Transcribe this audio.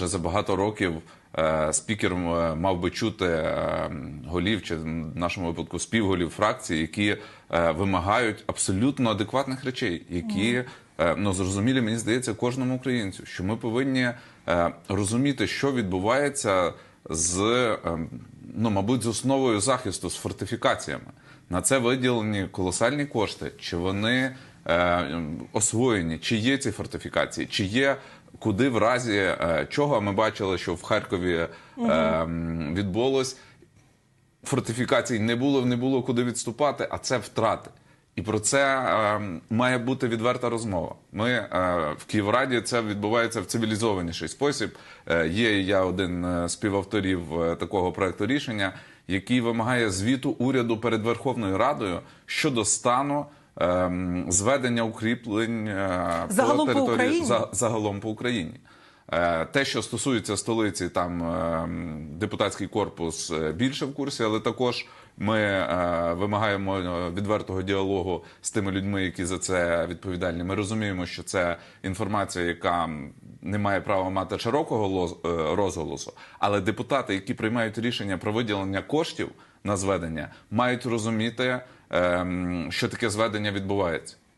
Вже за багато років е, спікер е, мав би чути е, голів чи в нашому випадку співголів фракцій, які е, вимагають абсолютно адекватних речей, які е, ну зрозумілі, мені здається, кожному українцю, що ми повинні е, розуміти, що відбувається з е, ну, мабуть, з основою захисту з фортифікаціями. На це виділені колосальні кошти. Чи вони е, освоєні, чи є ці фортифікації, чи є куди в разі е, чого ми бачили, що в Харкові е, відбулось. Фортифікацій не було, не було куди відступати, а це втрати. І про це е, має бути відверта розмова. Ми е, в Київраді це відбувається в цивілізованіший спосіб. Е, є я один з співавторів е, такого проекту рішення, який вимагає звіту уряду перед Верховною Радою щодо стану зведення укріплень е, Загалом по Україні? за- загалом по Україні. Е, Те, що стосується столиці, там е, депутатський корпус більше в курсі, але також ми вимагаємо відвертого діалогу з тими людьми, які за це відповідальні. Ми розуміємо, що це інформація, яка не має права мати широкого розголосу, але депутати, які приймають рішення про виділення коштів на зведення, мають розуміти, що таке зведення відбувається.